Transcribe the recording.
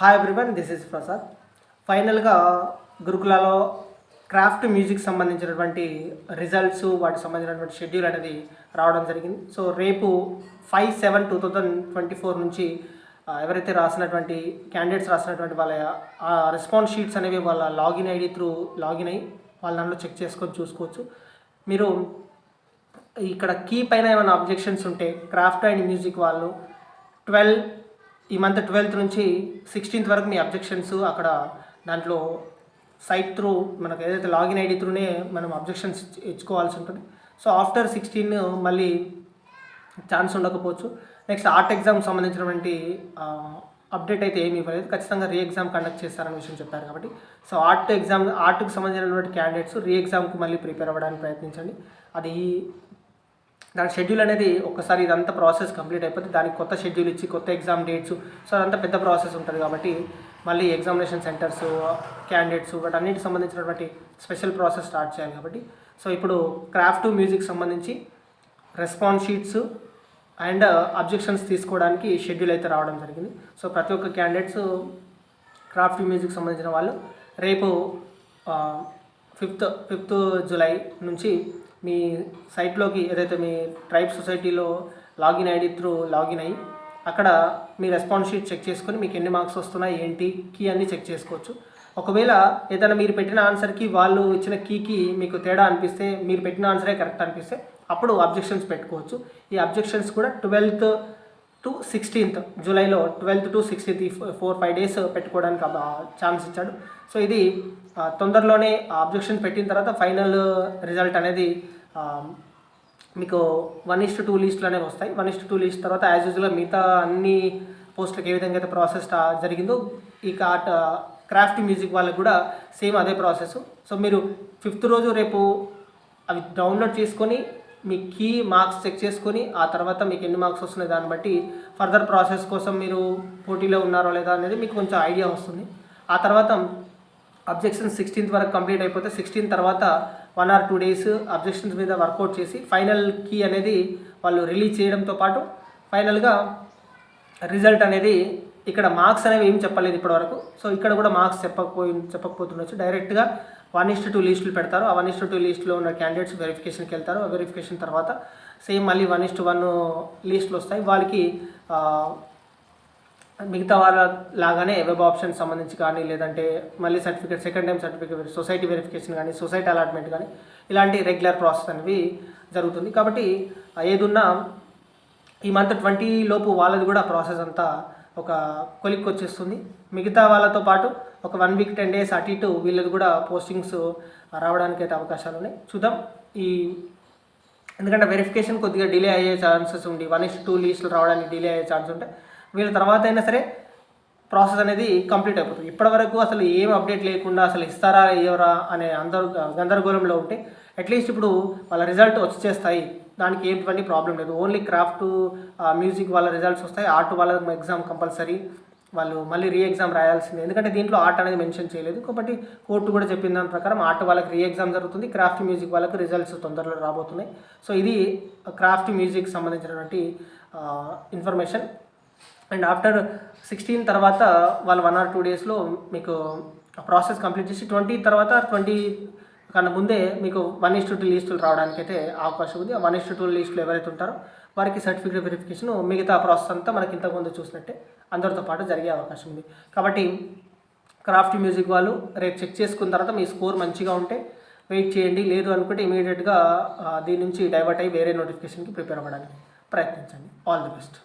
Hi everyone this is Prasad ఫైనల్గా గురుకులలో craft music సంబంధించినటువంటి రిజల్ట్స్ వాటికి సంబంధించినటువంటి షెడ్యూల్ అనేది రావడం జరిగింది. సో రేపు five seven two thousand twenty four నుంచి ఎవరైతే రాసినటువంటి క్యాండిడేట్స్ రాసినటువంటి వాళ్ళ రెస్పాన్స్ షీట్స్ అనేవి వాళ్ళ లాగిన్ ఐడి త్రూ లాగిన్ అయ్యి వాళ్ళ దాంట్లో చెక్ చేసుకొని చూసుకోవచ్చు. మీరు ఇక్కడ కీ పైన ఏమైనా అబ్జెక్షన్స్ ఉంటే క్రాఫ్ట్ అండ్ మ్యూజిక్ వాళ్ళు ట్వెల్వ్ ఈ మంత్ ట్వెల్త్ నుంచి సిక్స్టీన్త్ వరకు మీ అబ్జెక్షన్స్ అక్కడ దాంట్లో సైట్ త్రూ మనకు ఏదైతే లాగిన్ ఐడి త్రూనే మనం అబ్జెక్షన్స్ ఇచ్చుకోవాల్సి ఉంటుంది. సో ఆఫ్టర్ సిక్స్టీన్ మళ్ళీ ఛాన్స్ ఉండకపోవచ్చు. నెక్స్ట్ ఆర్ట్ ఎగ్జామ్ సంబంధించినటువంటి అప్డేట్ అయితే ఏమీ ఇవ్వలేదు. ఖచ్చితంగా రీ ఎగ్జామ్ కండక్ట్ చేస్తారనే విషయం చెప్పారు కాబట్టి. సో ఆర్ట్ ఎగ్జామ్ ఆర్ట్కి సంబంధించినటువంటి క్యాండిడేట్స్ రీ ఎగ్జామ్కి మళ్ళీ ప్రిపేర్ అవ్వడానికి ప్రయత్నించండి. అది దాని షెడ్యూల్ అనేది ఒకసారి ఇదంతా ప్రాసెస్ కంప్లీట్ అయిపోతే దానికి కొత్త షెడ్యూల్ ఇచ్చి కొత్త ఎగ్జామ్ డేట్స్ సో అదంతా పెద్ద ప్రాసెస్ ఉంటుంది కాబట్టి మళ్ళీ ఎగ్జామినేషన్ సెంటర్స్ క్యాండిడేట్స్ వాటన్నిటికి సంబంధించినటువంటి స్పెషల్ ప్రాసెస్ స్టార్ట్ చేయాలి కాబట్టి. సో ఇప్పుడు క్రాఫ్ట్ మ్యూజిక్ సంబంధించి రెస్పాన్స్ షీట్స్ అండ్ అబ్జెక్షన్స్ తీసుకోవడానికి షెడ్యూల్ అయితే రావడం జరిగింది. సో ప్రతి ఒక్క క్యాండిడేట్స్ క్రాఫ్ట్ మ్యూజిక్ సంబంధించిన వాళ్ళు రేపు ఫిఫ్త్ ఫిఫ్త్ జూలై నుంచి మీ సైట్లోకి ఏదైతే మీ ట్రైబ్ సొసైటీలో లాగిన్ ఐడి త్రూ లాగిన్ అయ్యి అక్కడ మీ రెస్పాన్స్ షీట్ చెక్ చేసుకొని మీకు ఎన్ని మార్క్స్ వస్తున్నాయి ఏంటి కీ అన్ని చెక్ చేసుకోవచ్చు. ఒకవేళ ఏదైనా మీరు పెట్టిన ఆన్సర్కి వాళ్ళు ఇచ్చిన కీకి మీకు తేడా అనిపిస్తే మీరు పెట్టిన ఆన్సరే కరెక్ట్ అనిపిస్తే అప్పుడు అబ్జెక్షన్స్ పెట్టుకోవచ్చు. ఈ అబ్జెక్షన్స్ కూడా ట్వెల్త్ టు సిక్స్టీన్త్ జూలైలో ట్వెల్త్ టు సిక్స్టీన్త్ ఈ ఫోర్ ఫైవ్ డేస్ పెట్టుకోవడానికి ఛాన్స్ ఇచ్చాడు. సో ఇది తొందరలోనే అబ్జెక్షన్ పెట్టిన తర్వాత ఫైనల్ రిజల్ట్ అనేది మీకు వన్ ఇస్ట్ టూ లిస్టులు అనేవి వస్తాయి. వన్ ఇస్ట్ టూ లిస్ట్ తర్వాత యాజ్ యూజువల్గా మిగతా అన్ని పోస్టులకు ఏ విధంగా అయితే ప్రాసెస్ జరిగిందో ఈ ఆర్ట్ క్రాఫ్ట్ మ్యూజిక్ వాళ్ళకి కూడా సేమ్ అదే ప్రాసెస్ సో మీరు ఫిఫ్త్ రోజు రేపు అవి డౌన్లోడ్ చేసుకొని మీ కీ మార్క్స్ చెక్ చేసుకొని ఆ తర్వాత మీకు ఎన్ని మార్క్స్ వస్తున్నాయి దాన్ని బట్టి ఫర్దర్ ప్రాసెస్ కోసం మీరు పోటీలో ఉన్నారో లేదా అనేది మీకు కొంచెం ఐడియా వస్తుంది. ఆ తర్వాత అబ్జెక్షన్ సిక్స్టీన్త్ వరకు కంప్లీట్ అయిపోతే సిక్స్టీన్ తర్వాత one or two days objections మీద వర్కౌట్ చేసి ఫైనల్ కీ అనేది వాళ్ళు రిలీజ్ చేయడంతో పాటు ఫైనల్గా రిజల్ట్ అనేది ఇక్కడ మార్క్స్ అనేవి ఏం చెప్పలేదు ఇప్పటివరకు. సో ఇక్కడ కూడా మార్క్స్ చెప్పకపోయి చెప్పకపోతుండొచ్చు. డైరెక్ట్గా వన్ ఇస్ట్ టూ లిస్టులు పెడతారు. ఆ వన్ ఇస్ట్ టూ లిస్టులో ఉన్న క్యాండిడేట్స్ వెరిఫికేషన్కి వెళ్తారు. ఆ వెరిఫికేషన్ తర్వాత సేమ్ మళ్ళీ వన్ ఇస్ట్ వన్ లిస్టులు వస్తాయి. వాళ్ళకి మిగతా వాళ్ళ లాగానే వెబ్ ఆప్షన్ సంబంధించి కానీ లేదంటే మళ్ళీ certificate second time certificate society verification కానీ సొసైటీ అలాట్మెంట్ కానీ ఇలాంటి రెగ్యులర్ ప్రాసెస్ అనేవి జరుగుతుంది. కాబట్టి ఏదున్నా ఈ మంత్ ట్వంటీ లోపు వాళ్ళది కూడా ప్రాసెస్ అంతా ఒక కొలిక్ వచ్చేస్తుంది మిగతా వాళ్ళతో పాటు ఒక వన్ వీక్ టెన్ డేస్ అటు ఇటు వీళ్ళది కూడా పోస్టింగ్స్ రావడానికి అయితే అవకాశాలు ఉన్నాయి చూద్దాం. ఈ ఎందుకంటే వెరిఫికేషన్ కొద్దిగా డిలే అయ్యే ఛాన్సెస్ ఉంది. వన్ ఇస్ టూ లీస్ట్లు రావడానికి డిలే అయ్యే ఛాన్స్ ఉంటే వీళ్ళ తర్వాత అయినా సరే ప్రాసెస్ అనేది కంప్లీట్ అయిపోతుంది. ఇప్పటివరకు అసలు ఏం అప్డేట్ లేకుండా అసలు ఇస్తారా ఇవ్వరా అనే అందరూ గందరగోళంలో ఉంటే అట్లీస్ట్ ఇప్పుడు వాళ్ళ రిజల్ట్ వచ్చేస్తాయి దానికి ఎటువంటి ప్రాబ్లం లేదు. ఓన్లీ క్రాఫ్ట్ మ్యూజిక్ వాళ్ళ రిజల్ట్స్ వస్తాయి. ఆర్ట్ వాళ్ళ ఎగ్జామ్ కంపల్సరీ వాళ్ళు మళ్ళీ రీ ఎగ్జామ్ రాయాల్సిందే. ఎందుకంటే దీంట్లో ఆర్ట్ అనేది మెన్షన్ చేయలేదు. కాబట్టి కోర్టు కూడా చెప్పిన దాని ప్రకారం ఆర్ట్ వాళ్ళకి రీ ఎగ్జామ్ జరుగుతుంది. క్రాఫ్ట్ మ్యూజిక్ వాళ్ళకి రిజల్ట్స్ తొందరలో రాబోతున్నాయి. సో ఇది క్రాఫ్ట్ మ్యూజిక్ సంబంధించినటువంటి ఇన్ఫర్మేషన్ అండ్ ఆఫ్టర్ సిక్స్టీన్ తర్వాత వాళ్ళు వన్ ఆర్ టూ డేస్లో మీకు ప్రాసెస్ కంప్లీట్ చేసి ట్వంటీ తర్వాత ట్వంటీ కన్నా ముందే మీకు వన్ ఇస్ టూ లీస్టులు రావడానికి అయితే అవకాశం ఉంది. ఆ వన్ ఇస్ టూ లీస్టులు ఎవరైతే ఉంటారో వారికి సర్టిఫికేట్ వెరిఫికేషన్ మిగతా ప్రాసెస్ అంతా మనకి ఇంతకుముందు చూసినట్టే అందరితో పాటు జరిగే అవకాశం ఉంది. కాబట్టి క్రాఫ్ట్ మ్యూజిక్ వాళ్ళు రేపు చెక్ చేసుకున్న తర్వాత మీ స్కోర్ మంచిగా ఉంటే వెయిట్ చేయండి. లేదు అనుకుంటే ఇమీడియట్గా దీని నుంచి డైవర్ట్ అయ్యి వేరే నోటిఫికేషన్కి ప్రిపేర్ అవ్వడానికి ప్రయత్నించండి. All the best